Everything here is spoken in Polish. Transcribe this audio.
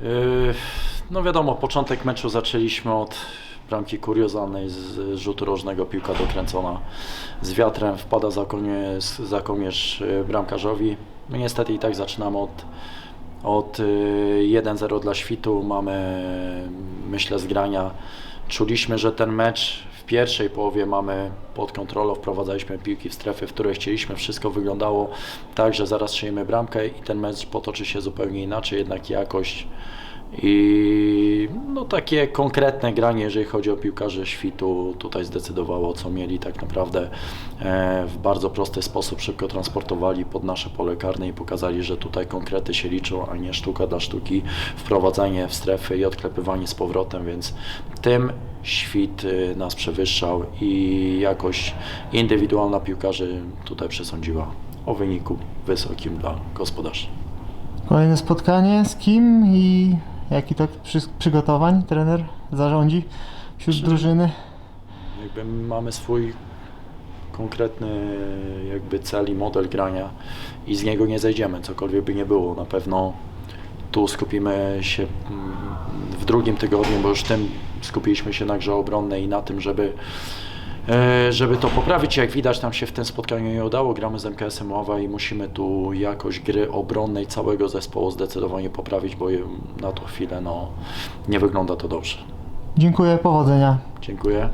Yy, No wiadomo, początek meczu zaczęliśmy od bramki kuriozalnej z rzutu rożnego, piłka dokręcona z wiatrem, wpada za, konie, za yy, bramkarzowi. My niestety i tak zaczynamy od, od yy, 1-0 dla świtu, mamy myślę zgrania. Czuliśmy, że ten mecz pierwszej połowie mamy pod kontrolą, wprowadzaliśmy piłki w strefy, w której chcieliśmy, wszystko wyglądało tak, że zaraz strzelimy bramkę i ten mecz potoczy się zupełnie inaczej, jednak jakość i no takie konkretne granie, jeżeli chodzi o piłkarzy świtu, tutaj zdecydowało, co mieli tak naprawdę e, w bardzo prosty sposób szybko transportowali pod nasze pole karne i pokazali, że tutaj konkrety się liczą, a nie sztuka dla sztuki, wprowadzanie w strefy i odklepywanie z powrotem, więc tym świt y, nas przewyższał i jakość indywidualna piłkarzy tutaj przesądziła o wyniku wysokim dla gospodarzy. Kolejne spotkanie z kim i jaki przy, przygotowań trener zarządzi wśród drużyny? Jakby mamy swój konkretny jakby cel i model grania i z niego nie zejdziemy, cokolwiek by nie było. Na pewno tu skupimy się mm, w drugim tygodniu, bo już tym skupiliśmy się na grze obronnej i na tym, żeby żeby to poprawić, jak widać nam się w tym spotkaniu nie udało, gramy z MKS-em Ława i musimy tu jakość gry obronnej całego zespołu zdecydowanie poprawić, bo na tą chwilę no, nie wygląda to dobrze. Dziękuję, powodzenia. Dziękuję.